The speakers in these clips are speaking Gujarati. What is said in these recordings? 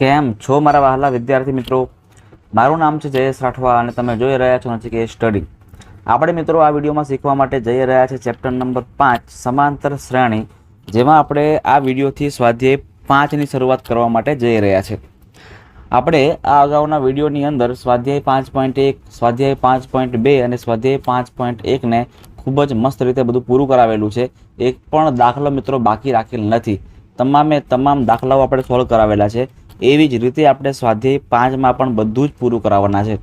કેમ છો મારા વહાલા વિદ્યાર્થી મિત્રો? મારું નામ છે જયેશ રાઠવા અને તમે જોઈ રહ્યા છો નથી કે સ્ટડી. આપણે મિત્રો આ વિડીયોમાં શીખવા માટે જઈ રહ્યા છે ચેપ્ટર નંબર પાંચ, સમાંતર શ્રેણી, જેમાં આપણે આ વિડીયોથી સ્વાધ્યાય પાંચની શરૂઆત કરવા માટે જઈ રહ્યા છે. આપણે આ અગાઉના વિડીયોની અંદર સ્વાધ્યાય પાંચ પોઈન્ટ એક, સ્વાધ્યાય પાંચ પોઈન્ટ બે અને સ્વાધ્યાય પાંચ પોઈન્ટ એકને ખૂબ જ મસ્ત રીતે બધું પૂરું કરાવેલું છે. એક પણ દાખલો મિત્રો બાકી રાખેલ નથી. તમામે તમામ દાખલાઓ આપણે સોલ્વ કરાવેલા છે. એવી જ રીતે આપણે સ્વાધ્યાય પાંચમાં પણ બધું જ પૂરું કરાવવાના છે.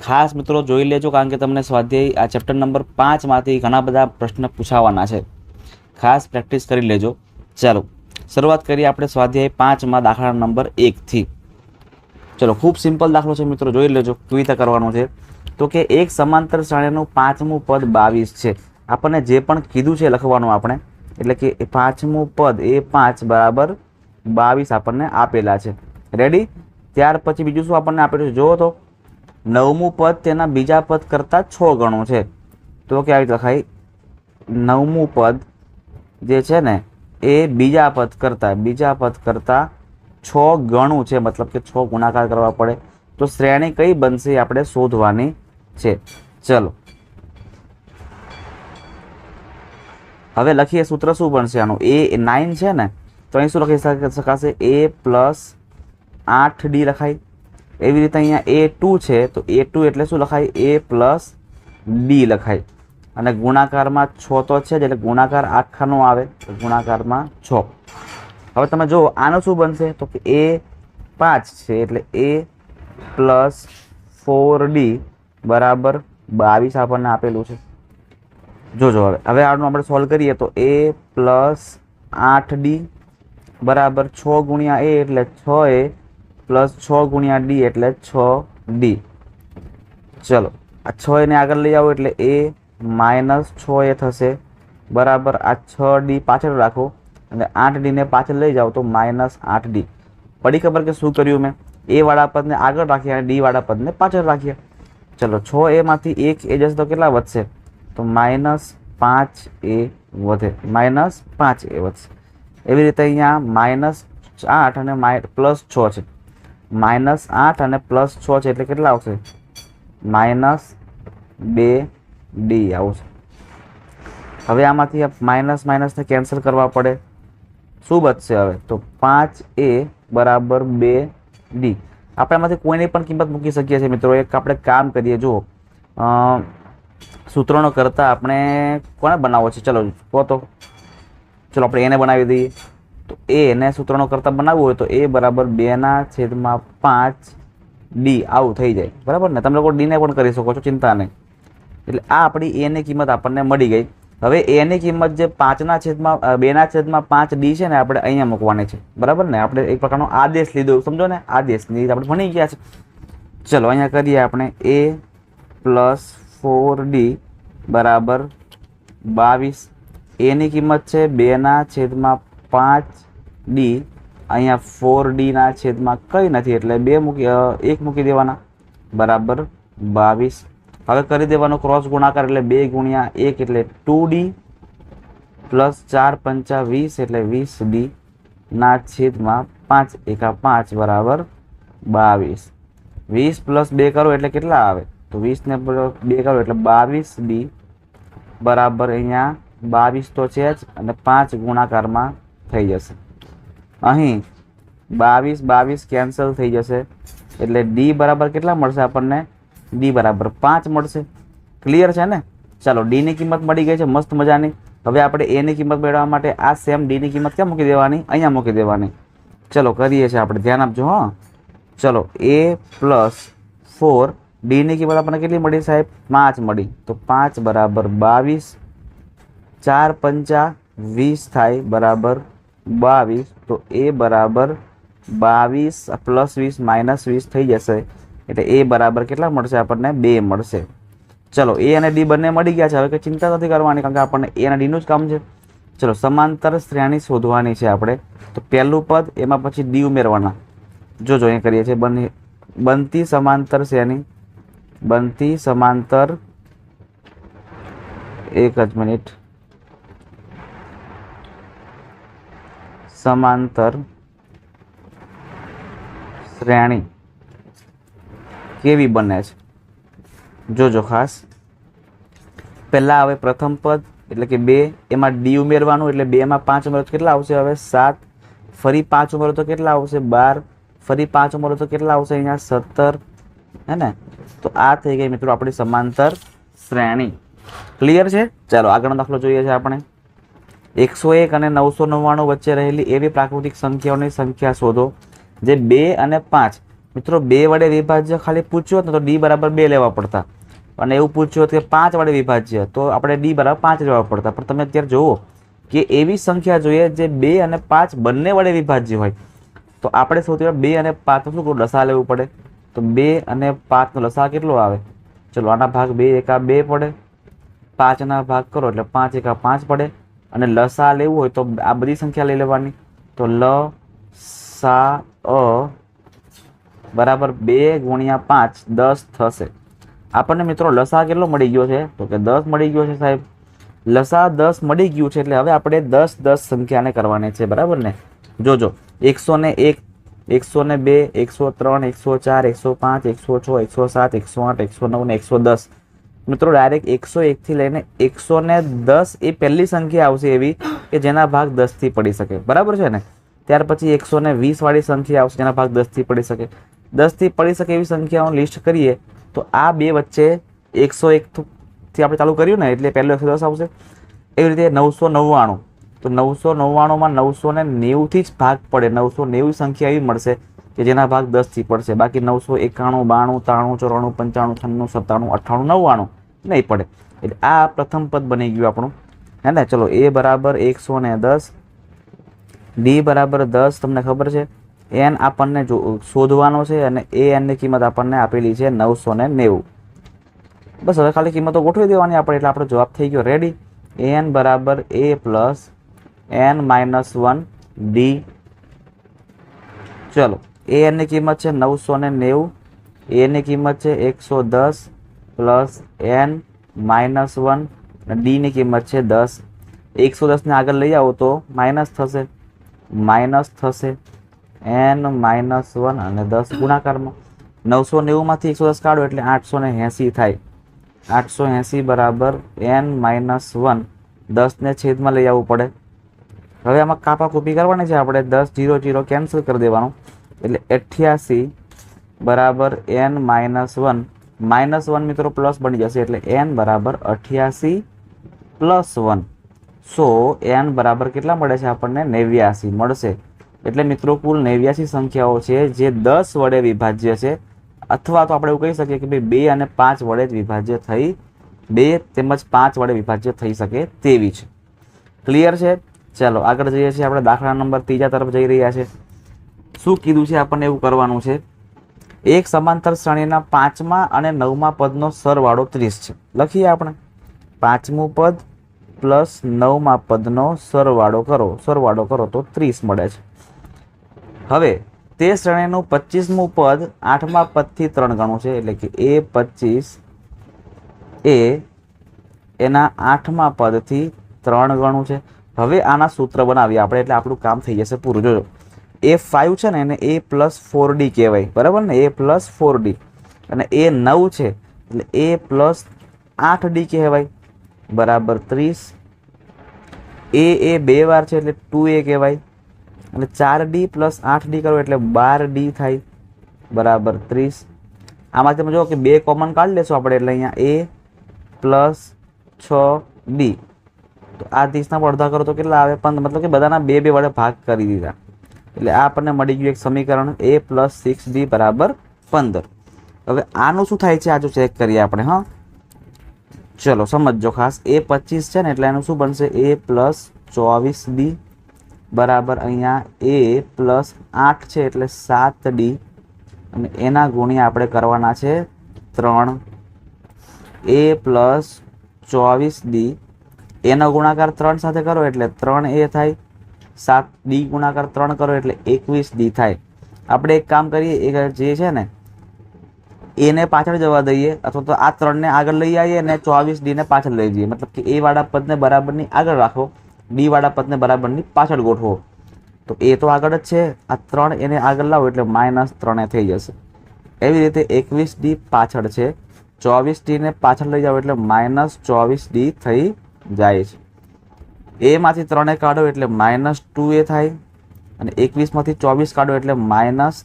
ખાસ મિત્રો જોઈ લેજો કારણ કે તમને સ્વાધ્યાય આ ચેપ્ટર નંબર પાંચમાંથી ઘણા બધા પ્રશ્ન પૂછાવાના છે. ખાસ પ્રેક્ટિસ કરી લેજો. ચાલો, શરૂઆત કરીએ આપણે સ્વાધ્યાય પાંચમાં દાખલા નંબર એકથી. ચલો, ખૂબ સિમ્પલ દાખલો છે મિત્રો, જોઈ લેજો, કેવી રીતે કરવાનો છે. તો કે એક સમાંતર શ્રેણીનું પાંચમું પદ બાવીસ છે. આપણને જે પણ કીધું છે લખવાનું આપણે. એટલે કે પાંચમું પદ એ પાંચ બરાબર બાવીસ આપણને આપેલા છે. રેડી ત્યાર પછી બીજું શું આપણને આપેલું છે? જુઓ તો, નવમું પદ તેના બીજા પદ કરતાં છ ગણું છે. તો કે આવી લખાય, નવમું પદ જે છે ને, એ બીજા પદ કરતાં, બીજા પદ કરતાં છ ગણું છે. મતલબ કે છ ગુણાકાર કરવા પડે. તો શ્રેણી કઈ બનશે આપણે શોધવાની છે. ચલો. હવે લખીએ સૂત્ર શું બનશે આનું? એ નાઇન છે ને તો અહીં શું લખી શક- શકાશે. એ પ્લસ આઠ ડી લખાય. એવી રીતે અહીંયા એ ટુ છે, તો એ ટુ એટલે શું લખાય? એ પ્લસ ડી લખાય. અને ગુણાકારમાં છ તો છે જ, એટલે ગુણાકાર આખાનો આવે ગુણાકારમાં છ. હવે તમે જુઓ, આનું શું બનશે? તો કે એ પાંચ છે, એટલે એ પ્લસ ફોર ડી બરાબર બાવીસ આપણને આપેલું છે. જોજો હવે. હવે આનું આપણે સોલ્વ કરીએ, તો એ પ્લસ આઠ ડી બરાબર છ ગુણ્યા એ એટલે છ એ પ્લસ છ ગુણ્યા ડી એટલે છ ડી. ચલો, આ છ એને આગળ લઈ આવો એટલે એ માઇનસ છ એ થશે. બરાબર, આ છ ડી પાછળ રાખો અને આઠ ડીને પાછળ લઈ જાઓ તો માઇનસ આઠ ડી. પડી ખબર કે શું કર્યું મેં? એ વાળા પદને આગળ રાખ્યા અને ડી વાળા પદને પાછળ રાખ્યા. ચલો, છ એમાંથી એક એ જશે તો કેટલા વધશે? તો માઇનસ પાંચ એ વધે. માઇનસ પાંચ એ વધશે. એવી રીતે અહીંયા માઇનસ આઠ અને માઈ, પ્લસ છ છે. માઇનસ આઠ અને પ્લસ છ છે એટલે કેટલા આવશે? માઇનસ બે ડી આવશે. હવે આમાંથી માઇનસ માઇનસને કેન્સલ કરવા પડે. શું બચશે હવે? તો પાંચ એ બરાબર બે ડી. આપણે આમાંથી કોઈની પણ કિંમત મૂકી શકીએ છીએ મિત્રો. એક આપણે કામ કરીએ, જુઓ. સૂત્રોનો કરતાં આપણે કોને બનાવવો છે? ચલો, કહો તો. ચલો, આપણે એને બનાવી દઈએ. તો એને સૂત્રનો કરતાં બનાવવું હોય તો એ બરાબર બેના છેદમાં પાંચ ડી આવું થઈ જાય. બરાબર ને? તમે લોકો ડીને પણ કરી શકો છો, ચિંતા નહીં. એટલે આ આપણી એની કિંમત આપણને મળી ગઈ. હવે એની કિંમત જે પાંચના છેદમાં બેના છેદમાં પાંચ ડી છે ને, આપણે અહીંયા મૂકવાની છે. બરાબર ને? આપણે એક પ્રકારનો આદેશ લીધો. સમજો ને? આદેશની આપણે ભણી ગયા છે. ચલો, અહીંયા કરીએ આપણે. એ પ્લસ ફોર ડી બરાબર બાવીસ એની કિંમત છે બેના છેદમાં પાંચ ડી. અહીંયા ફોર ડીના છેદમાં કંઈ નથી, એટલે બે મૂકી એક મૂકી દેવાના. બરાબર, બાવીસ. હવે કરી દેવાનો ક્રોસ ગુણાકાર એટલે બે ગુણ્યા એક એટલે ટુ ડી પ્લસ ચાર પંચા વીસ એટલે વીસ ડી ના છેદમાં પાંચ, એકા પાંચ, બરાબર, બાવીસ. વીસ પ્લસ બે કરો એટલે કેટલા આવે? તો વીસને બે કરો એટલે બાવીસ ડી. બરાબર, અહીંયા બાવીસ તો છે જ અને પાંચ ગુણાકારમાં થઈ જશે. અહીં બાવીસ બાવીસ કેન્સલ થઈ જશે. એટલે ડી બરાબર કેટલા મળશે આપણને? ડી બરાબર પાંચ મળશે. ક્લિયર છે ને? ચાલો ડીની કિંમત મળી ગઈ છે, મસ્ત મજાની. હવે આપણે એની કિંમત મેળવવા માટે આ સેમ ડીની કિંમત ક્યાં મૂકી દેવાની? અહીંયા મૂકી દેવાની. ચલો, કરીએ છીએ આપણે. ધ્યાન આપજો, હા. ચલો એ પ્લસ ફોર ડીની કિંમત આપણને કેટલી મળી સાહેબ? પાંચ મળી. તો પાંચ બરાબર બાવીસ ચાર પંચા વીસ થાય બરાબર બાવીસ, તો એ બરાબર બાવીસ પ્લસ વીસ માઇનસ વીસ થઈ જશે. એટલે એ બરાબર કેટલા મળશે? આપણને બે મળશે. ચલો, એ અને ડી બંને મળી ગયા છે. હવે કંઈ ચિંતા નથી કરવાની, કારણ કે આપણને એ અને ડીનું જ કામ છે. ચલો, સમાંતર શ્રેણી શોધવાની છે આપણે. તો પહેલું પદ, એમાં પછી ડી ઉમેરવાના. જોજો એ કરીએ છીએ. બની બનતી સમાંતર શ્રેણી. બનતી સમાંતર એક જ મિનિટ. સમાંતર શ્રેણી કેવી બને છે? જોજો ખાસ. પહેલાં હવે પ્રથમ પદ, એટલે કે બે, એમાં ડી ઉમેરવાનું, એટલે બેમાં પાંચ ઉમેરો, તો કેટલા આવશે હવે? સાત. ફરી પાંચ ઉમેરો, તો કેટલા આવશે? બાર. ફરી પાંચ ઉમેરો, તો કેટલા આવશે? અહીંયા સત્તર. હે ને? તો આ થઈ ગઈ મિત્રો આપણી સમાંતર શ્રેણી. ક્લિયર છે? ચાલો આગળનો દાખલો જોઈએ છે આપણે. એકસો એક અને નવસો નવ્વાણું વચ્ચે રહેલી એવી પ્રાકૃતિક સંખ્યાઓની સંખ્યા શોધો, જે બે અને પાંચ. મિત્રો, બે વડે વિભાજ્ય ખાલી પૂછ્યો હોત તો ડી બરાબર બે લેવા પડતા. અને એવું પૂછ્યું હોત કે પાંચ વડે વિભાજ્ય, તો આપણે ડી બરાબર પાંચ લેવા પડતા. પણ તમે અત્યારે જુઓ કે એવી સંખ્યા જોઈએ જે બે અને પાંચ બંને વડે વિભાજ્ય હોય. તો આપણે સૌથી બે અને પાંચનું શું કરવું? લસા લેવું પડે. તો બે અને પાંચનો લસા કેટલો આવે? ચલો, આના ભાગ બે એકા બે પડે. પાંચના ભાગ કરો એટલે પાંચ એકા પાંચ પડે. અને લસા લેવું હોય તો આ બધી સંખ્યા લઈ લેવાની. તો લ, સા, અ બરાબર બે ગુણ્યા પાંચ દસ થશે. આપણને મિત્રો લસા કેટલો મળી ગયો છે? તો કે દસ મળી ગયો છે સાહેબ. લસા દસ મળી ગયું છે એટલે હવે આપણે દસ દસ સંખ્યાને કરવાની છે, બરાબર ને? જોજો, એકસો ને એક, એકસો ને બે, એકસો ત્રણ, એકસો ચાર, એકસો પાંચ, એકસો છ, એકસો સાત, એકસો આઠ, એકસો નવ ને એકસો દસ. મિત્રો ડાયરેક્ટ એકસો એકથી લઈને એકસો ને દસ એ પહેલી સંખ્યા આવશે એવી કે જેના ભાગ દસથી પડી શકે. બરાબર છે ને? ત્યાર પછી એકસો ને વીસ વાળી સંખ્યા આવશે જેના ભાગ દસથી પડી શકે. દસથી પડી શકે એવી સંખ્યાઓ લિસ્ટ કરીએ, તો આ બે વચ્ચે એકસો એકથી આપણે ચાલુ કર્યું ને, એટલે પહેલો એકસો દસ આવશે. એવી રીતે નવસો નવ્વાણું. તો નવસો નવ્વાણુંમાં નવસો ને નેવુંથી જ ભાગ પડે. નવસો નેવું સંખ્યા એવી મળશે કે જેના ભાગ દસથી પડશે. બાકી નવસો એકાણું, બાણું, ત્રાણું, ચોરાણું, પંચાણું, છન્નું, સત્તાણું, અઠ્ઠાણું, નવ્વાણું નહીં પડે. એટલે આ પ્રથમ પદ બની ગયું આપણું. હે ને? ચલો, એ બરાબર એકસો ને દસ, ડી બરાબર દસ, તમને ખબર છે? એન આપણને જો શોધવાનો છે અને એ એનની કિંમત આપણને આપેલી છે નવસો ને નેવું. બસ હવે ખાલી કિંમતો ગોઠવી દેવાની આપણે, એટલે આપણો જવાબ થઈ ગયો. રેડી એન બરાબર A plus N minus one D. ચલો. એ એનની કિંમત છે નવસો ને નેવું. એની કિંમત છે એકસો દસ પ્લસ એન માઇનસ વન ડીની કિંમત છે દસ. એકસો દસને આગળ લઈ આવો તો માઇનસ થશે. માઇનસ થશે. એન માઇનસ વન અને દસ ગુણાકારમાં. નવસો નેવુંમાંથી એકસો દસ કાઢો એટલે આઠસો ને એંસી થાય. આઠસો એંસી બરાબર એન માઇનસ વન. દસને છેદમાં લઈ આવવું પડે. હવે આમાં કાપા કૂપી કરવાની છે. આપણે દસ જીરો જીરો કેન્સલ કરી દેવાનું. એટલે અઠ્યાસી બરાબર N minus one. Minus one મિત્રો પ્લસ બની જશે એટલે એન બરાબર અઠ્યાસી પ્લસ વન. સો એન બરાબર કેટલા મળે છે આપણને? નેવ્યાસી મળશે. એટલે મિત્રો કુલ નેવ્યાસી સંખ્યાઓ છે જે દસ વડે વિભાજ્ય છે. અથવા તો આપણે એવું કહી શકીએ કે ભાઈ બે અને પાંચ વડે જ વિભાજ્ય થઈ બે તેમજ પાંચ વડે વિભાજ્ય થઈ શકે તેવી છે. ક્લિયર છે? ચાલો આગળ જઈએ છીએ. આપણે દાખલા નંબર ત્રીજા તરફ જઈ રહ્યા છે. શું કીધું છે આપણને એવું કરવાનું છે? એક સમાંતર શ્રેણીના પાંચમા અને નવમા પદનો સરવાળો ત્રીસ છે. લખીએ આપણે. પાંચમું પદ પ્લસ નવમા પદનો સરવાળો કરો. સરવાળો કરો તો ત્રીસ મળે છે. હવે, તે શ્રેણીનું પચીસમું પદ આઠમા પદથી ત્રણ ગણું છે. એટલે કે એ પચીસ એ એના આઠમા પદથી ત્રણ ગણું છે. હવે આના સૂત્ર બનાવીએ આપણે. એટલે આપણું કામ થઈ જશે પૂરું. જોજો. એ ફાઇવ છે ને એને એ પ્લસ ફોર ડી કહેવાય. બરાબર ને? એ પ્લસ ફોર ડી અને એ નવ છે, એટલે એ પ્લસ આઠ ડી કહેવાય. બરાબર, ત્રીસ. એ એ બે વાર છે, એટલે ટુ એ કહેવાય. અને ચાર ડી પ્લસ આઠ ડી કરો, એટલે બાર ડી થાય. બરાબર, ત્રીસ. આમાં તમે જુઓ કે બે કોમન કાઢી લેશો આપણે, એટલે અહીંયા એ પ્લસ છ ડી તો આ ત્રીસના પણ અડધા કરો તો કેટલા આવે? પણ મતલબ કે બધાના બે બે વડે ભાગ કરી દીધા. એટલે આ આપણને મળી ગયું એક સમીકરણ એ પ્લસ સિક્સ ડી બરાબર પંદર. હવે આનું શું થાય છે? આ ચેક કરીએ આપણે, હા? ચલો સમજો ખાસ. એ પચીસ છે ને, એટલે એનું શું બનશે? એ પ્લસ ચોવીસ ડી બરાબર અહીંયા એ પ્લસ આઠ છે, એટલે સાત ડી અને એના ગુણ્યા આપણે કરવાના છે ત્રણ. એ પ્લસ ચોવીસ ડી એનો ગુણાકાર ત્રણ સાથે કરો, એટલે ત્રણ એ થાય. સાત ડી ગુણાકાર ત્રણ કરો એટલે એકવીસ ડી થાય. આપણે એક કામ કરીએ જે છે ને, એને પાછળ જવા દઈએ, અથવા તો આ ત્રણને આગળ લઈ આવીએ અને ચોવીસ ડીને પાછળ લઈ જઈએ. મતલબ કે એ વાળા પદને બરાબરની આગળ રાખો, ડી વાળા પદને બરાબરની પાછળ ગોઠવો. તો એ તો આગળ જ છે. આ ત્રણ એને આગળ લાવો એટલે માઇનસ ત્રણે થઈ જશે. એવી રીતે એકવીસ ડી પાછળ છે. ચોવીસ ડીને પાછળ લઈ જાઓ એટલે માઇનસ ચોવીસ ડી થઈ જાય છે. એમાંથી ત્રણે કાઢો એટલે માઇનસ ટુ એ થાય. અને એકવીસમાંથી ચોવીસ કાઢો એટલે માઇનસ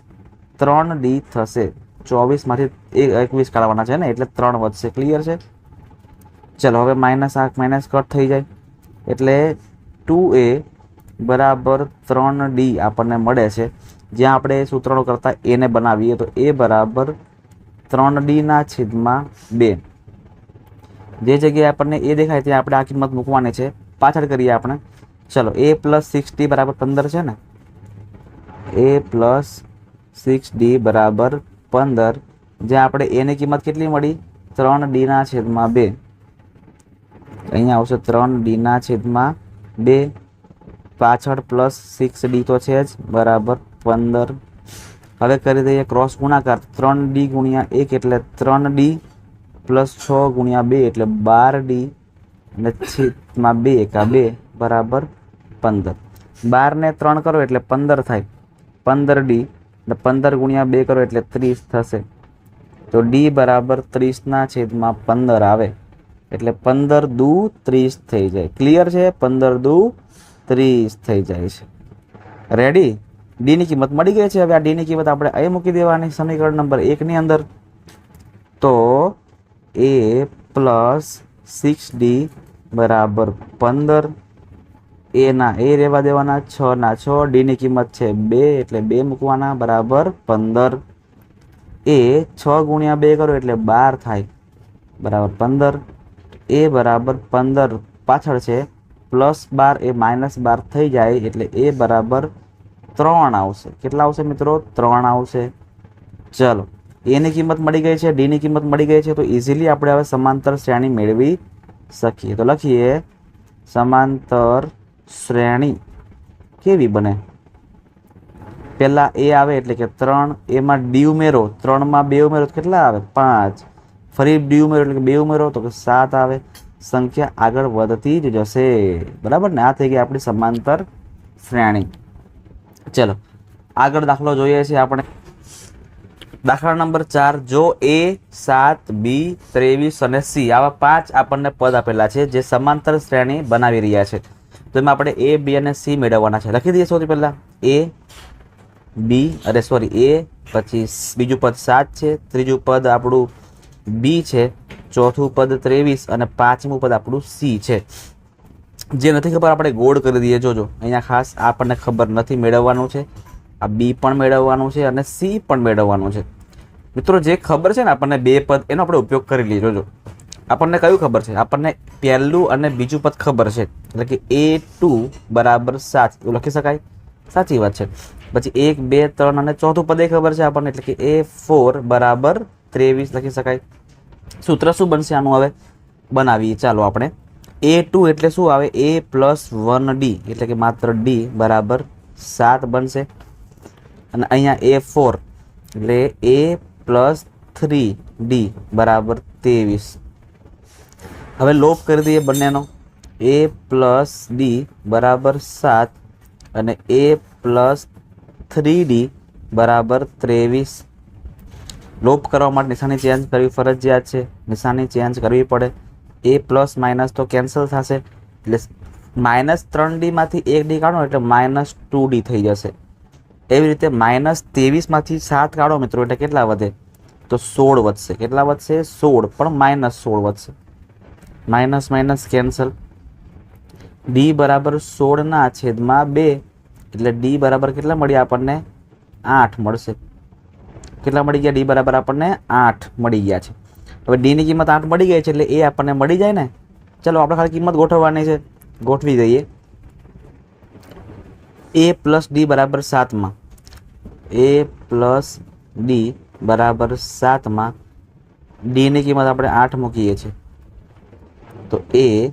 ત્રણ ડી થશે. ચોવીસમાંથી એક એકવીસ કાઢવાના છે ને, એટલે ત્રણ વધશે. ક્લિયર છે? ચલો, હવે માઇનસ આ માઇનસ કટ થઈ જાય. એટલે ટુ એ બરાબર ત્રણ ડી આપણને મળે છે. જ્યાં આપણે સૂત્રનો કરતાં એને બનાવીએ, તો એ બરાબર ત્રણ ડીના છેદમાં બે. જે જગ્યાએ આપણને એ દેખાય, ત્યાં આપણે આ કિંમત મૂકવાની છે. પાછળ કરીએ આપણે. ચલો એ પ્લસ સિક્સ ડી બરાબર પંદર છે ને? એ પ્લસ સિક્સ ડી બરાબર પંદર. જ્યાં આપણે એની કિંમત કેટલી મળી? ત્રણ ડીના છેદમાં બે. અહીંયા આવશે ત્રણ ડીના છેદમાં બે. પાછળ પ્લસ સિક્સ ડી તો છે જ, બરાબર પંદર. હવે કરી દઈએ ક્રોસ ગુણાકાર. ત્રણ ડી ગુણ્યા એક એટલે ત્રણ ડી પ્લસ છ ગુણ્યા બે એટલે બાર ડી અને છેદમાં બે એકા બે બરાબર પંદર. બારને ત્રણ કરો એટલે પંદર થાય. પંદર ડી. અને પંદર ગુણ્યા બે કરો એટલે ત્રીસ થશે. તો ડી બરાબર ત્રીસના છેદમાં પંદર આવે. એટલે પંદર દુ ત્રીસ થઈ જાય. ક્લિયર છે? પંદર દુ ત્રીસ થઈ જાય છે. રેડી ડીની કિંમત મળી ગઈ છે. હવે આ ડીની કિંમત આપણે અહીં મૂકી દેવાની. સમીકરણ નંબર એકની અંદર. તો એ પ્લસ સિક્સ ડી બરાબર પંદર. એના એ રહેવા દેવાના છ ના, છ ડીની કિંમત છે બે, એટલે બે મૂકવાના, બરાબર પંદર. એ છ ગુણ્યા બે કરો એટલે બાર થાય. બરાબર પંદર. એ બરાબર પંદર પાછળ છે, પ્લસ બાર એ માઇનસ બાર થઈ જાય, એટલે એ બરાબર ત્રણ આવશે. કેટલા આવશે મિત્રો? ત્રણ આવશે. ચલો, એની કિંમત મળી ગઈ છે, ડીની કિંમત મળી ગઈ છે, તો ઇઝીલી આપણે હવે સમાંતર શ્રેણી મેળવી શકીએ તો લખીએ, સમાંતર શ્રેણી કેવી બને? પહેલાં એ આવે એટલે કે ત્રણ, એમાં ડી ઉમેરો, ત્રણમાં બે ઉમેરો તો કેટલા આવે? પાંચ. ફરી ડી ઉમેરો એટલે કે બે ઉમેરો, તો કે સાત આવે. સંખ્યા આગળ વધતી જ જશે. બરાબર ને? આ થઈ ગઈ આપણી સમાંતર શ્રેણી. ચલો, આગળ દાખલો જોઈએ છે આપણે. દાખલા નંબર ચાર, જો એ સાત, બી, ત્રેવીસ અને સી આવા પાંચ આપણને પદ આપેલા છે જે સમાંતર શ્રેણી બનાવી રહ્યા છે. તો એમાં આપણે એ, બી અને સી મેળવવાના છે. લખી દઈએ સૌથી પહેલાં. એ, બી, અરે સોરી એ, પછી બીજું પદ સાત છે, ત્રીજું પદ આપણું બી છે, ચોથું પદ ત્રેવીસ અને પાંચમું પદ આપણું સી છે. જે નથી ખબર, આપણે ગોળ કરી દઈએ. જોજો, અહીંયા ખાસ આપણને ખબર નથી મેળવવાનું છે. આ બી પણ મેળવવાનું છે અને સી પણ મેળવવાનું છે. મિત્રો, જે ખબર છે ને આપણને બે પદ, એનો આપણે ઉપયોગ કરી લઈએ. જોજો. આપણને કયું ખબર છે? આપણને પહેલું અને બીજું પદ ખબર છે. એટલે કે એ ટુ બરાબર સાત. એવું લખી શકાય? સાચી વાત છે. પછી એક, બે, ત્રણ અને ચોથું પદ એ ખબર છે આપણને. એટલે કે એ ફોર બરાબર ત્રેવીસ લખી શકાય. સૂત્ર શું બનશે આનું હવે? બનાવીએ. ચાલો આપણે. એ ટુ એટલે શું આવે? A plus one D. એટલે કે માત્ર ડી બરાબર સાત બનશે. અને અહીંયા એ ફોર એટલે એ પ્લસ થ્રી ડી બરાબર ત્રેવીસ. હવે લોપ કરી દઈએ બંનેનો. એ પ્લસ ડી બરાબર સાત અને એ પ્લસ થ્રી ડી બરાબર ત્રેવીસ. લોપ કરવા માટે નિશાની ચેન્જ કરવી ફરજિયાત છે. નિશાની ચેન્જ કરવી પડે. એ પ્લસ માઇનસ તો કેન્સલ થશે. એટલે માઇનસ ત્રણ ડીમાંથી એક ડી કાઢો એટલે માઇનસ ટુ ડી થઈ જશે. એવી રીતે માઇનસ ત્રેવીસમાંથી સાત કાઢો મિત્રો, એટલે કેટલા વધે? તો સોળ વધશે. કેટલા વધશે? સોળ, પણ માઇનસ સોળ વધશે. Minus minus cancel. ડી બરાબર સોળના છેદમાં બે, એટલે ડી બરાબર કેટલા મળ્યા આપણને? આઠ મળશે. કેટલા મળી ગયા? ડી બરાબર આપણને આઠ મળી ગયા છે. હવે ડીની કિંમત આઠ મળી ગઈ છે, એટલે એ આપણને મળી જાય ને? ચલો, આપણે ખાલી કિંમત ગોઠવવાની છે. ગોઠવી દઈએ. એ પ્લસ ડી બરાબર સાતમાં એ પ્લસ ડી બરાબર સાતમાં ડીની કિંમત આપણે આઠ મૂકીએ છીએ. તો એ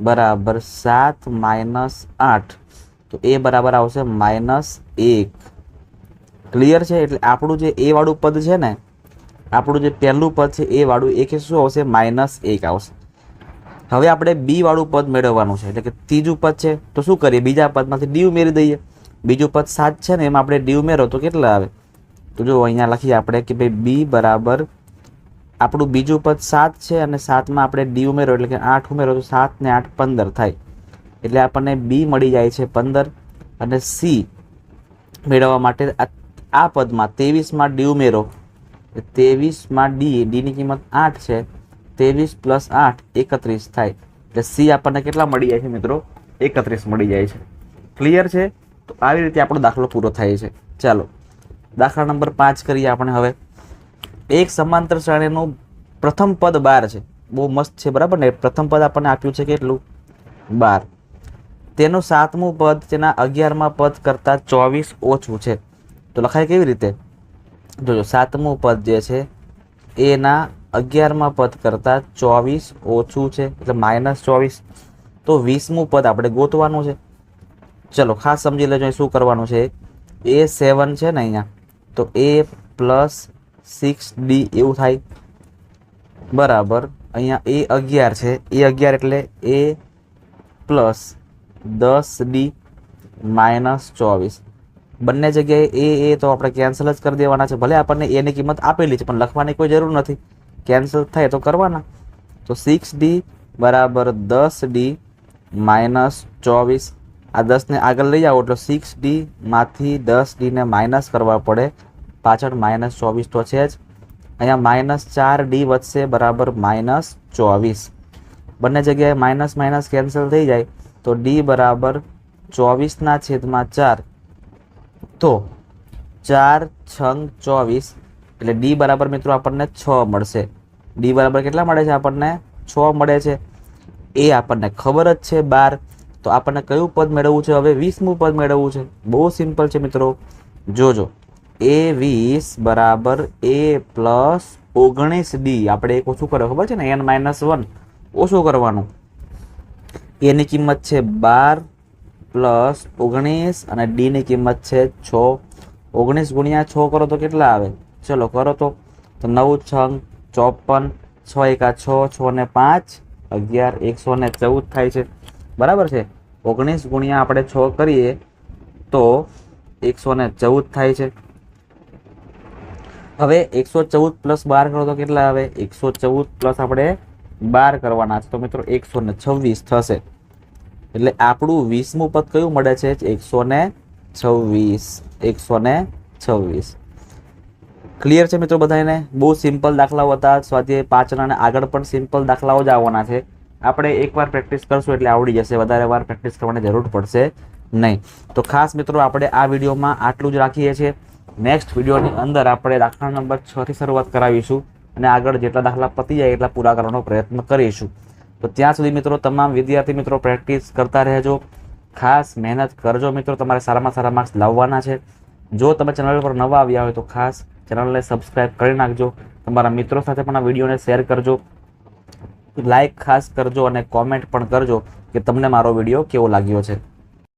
બરાબર સાત માઇનસ આઠ. તો એ બરાબર આવશે માઇનસ એક. ક્લિયર છે? એટલે આપણું જે એ વાળું પદ છે ને, આપણું જે પહેલું પદ છે એ વાળું એક શું આવશે? માઇનસ એક આવશે. હવે આપણે બી વાળું પદ મેળવવાનું છે. એટલે કે ત્રીજું પદ છે. તો શું કરીએ? બીજા પદમાંથી ડી ઉમેરી દઈએ. બીજું પદ સાત છે ને, એમાં આપણે ડી ઉમેરો તો કેટલા આવે? તો જો અહીંયા લખીએ આપણે કે ભાઈ બી બરાબર આપણું બીજું પદ સાત છે અને સાતમાં આપણે ડી ઉમેરો, એટલે કે આઠ ઉમેરો, તો સાત ને આઠ પંદર થાય. એટલે આપણને બી મળી જાય છે પંદર અને સી મેળવવા માટે આ- પદમાં ત્રેવીસમાં ડી ઉમેરો. ત્રેવીસમાં ડી ડીની કિંમત આઠ છે. ત્રેવીસ પ્લસ આઠ, એકત્રીસ થાય. એટલે સી આપણને કેટલા મળી જાય છે મિત્રો? એકત્રીસ મળી જાય છે. ક્લિયર છે? તો આવી રીતે આપણો દાખલો પૂરો થાય છે. ચાલો, દાખલા નંબર પાંચ કરીએ આપણે હવે. એક સમાંતર શ્રેણીનું પ્રથમ પદ બાર છે. બહુ મસ્ત છે, બરાબર ને? પ્રથમ પદ આપણને આપ્યું છે કેટલું? બાર. તેનું સાતમું પદ તેના અગિયારમાં પદ કરતાં ચોવીસ ઓછું છે. તો લખાય કેવી રીતે? જોજો, સાતમું પદ જે છે, એના અગિયારમાં પદ કરતાં ચોવીસ ઓછું છે, એટલે માઇનસ ચોવીસ. તો વીસમું પદ આપણે ગોતવાનું છે. ચલો, ખાસ સમજી લેજો શું કરવાનું છે. એ સેવન છે ને અહીંયા. તો એ પ્લસ સિક્સ ડી એવું થાય. બરાબર. અહીંયા એ અગિયાર છે. એ અગિયાર એટલે એ પ્લસ દસ ડી માઇનસ ચોવીસ. બંને જગ્યાએ એ એ તો આપણે કેન્સલ જ કરી દેવાના છે. ભલે આપણને એની કિંમત આપેલી છે, પણ લખવાની કોઈ જરૂર નથી. કેન્સલ થાય તો કરવાના. તો સિક્સ ડી બરાબર દસ ડી માઇનસ ચોવીસ. આ દસને આગળ લઈ આવો, એટલે સિક્સ ડીમાંથી દસ ડીને માઇનસ કરવા પડે. પાછળ માઇનસ ચોવીસ તો છે જ. અહીંયા માઇનસ ચાર ડી વધશે, બરાબર માઇનસ ચોવીસ. બંને જગ્યાએ માઇનસ માઇનસ કેન્સલ થઈ જાય, તો ડી બરાબર ચોવીસના છેદમાં ચાર. તો ચાર છંગ ચોવીસ, એટલે ડી બરાબર મિત્રો આપણને છ મળશે. ડી બરાબર કેટલા મળે છે આપણને? છ મળે છે. એ આપણને ખબર જ છે બાર. તો આપણને કયું પદ મેળવવું છે? હવે વીસમું પદ મેળવવું છે. બહુ સિમ્પલ છે મિત્રો. જોજો. એ વીસ બરાબર એ પ્લસ ઓગણીસ ડી. આપણે એક ઓછું કરો ખબર છે ને? N minus one. ઓછું કરવાનું. એની કિંમત છે બાર પ્લસ ઓગણીસ અને ડીની કિંમત છે છ. ઓગણીસ ગુણ્યા છ કરો તો કેટલા આવે? ચલો કરો તો. નવ છ ચોપન, છ એકા છ છ ને પાંચ, અગિયાર, એકસો ને ચૌદ થાય છે. બરાબર છે? ઓગણીસ ગુણ્યા આપણે છ કરીએ તો એકસો ને ચૌદ થાય છે. હવે એકસો ચૌદ પ્લસ બાર કરો તો કેટલા આવે? એકસો ચૌદ પ્લસ આપણે બાર કરવાના છે. તો મિત્રો એકસો ને છવ્વીસ થશે. એટલે આપણું વીસમું પદ કયું મળે છે? એકસો ને છવ્વીસ. એકસો ને છવ્વીસ. ક્લિયર છે મિત્રો બધાને બહુ સિમ્પલ દાખલાઓ હતા. સ્વાધ્યાય પાંચના અને આગળ પણ સિમ્પલ દાખલાઓ જ આવવાના છે. આપણે એકવાર પ્રેક્ટિસ કરશું એટલે આવડી જશે. વધારે વાર પ્રેક્ટિસ કરવાની જરૂર પડશે નહીં. તો ખાસ મિત્રો આપણે આ વિડીયોમાં આટલું જ રાખીએ છીએ. નેક્સ્ટ વિડીયોની અંદર આપણે દાખલા નંબર છથી શરૂઆત કરાવીશું અને આગળ જેટલા દાખલા પતી જાય એટલા પૂરા કરવાનો પ્રયત્ન કરીશું. તો ત્યાં સુધી મિત્રો તમામ વિદ્યાર્થી મિત્રો પ્રેક્ટિસ કરતા રહેજો. ખાસ મહેનત કરજો મિત્રો. તમારે સારામાં સારા માર્ક્સ લાવવાના છે. જો તમે ચેનલ પર નવા આવ્યા હોય તો ખાસ ચેનલને સબસ્ક્રાઈબ કરી નાખજો. તમારા મિત્રો સાથે પણ આ વિડીયોને શેર કરજો. લાઈક ખાસ કરજો અને કોમેન્ટ પણ કરજો કે તમને મારો વીડિયો કેવો લાગ્યો છે.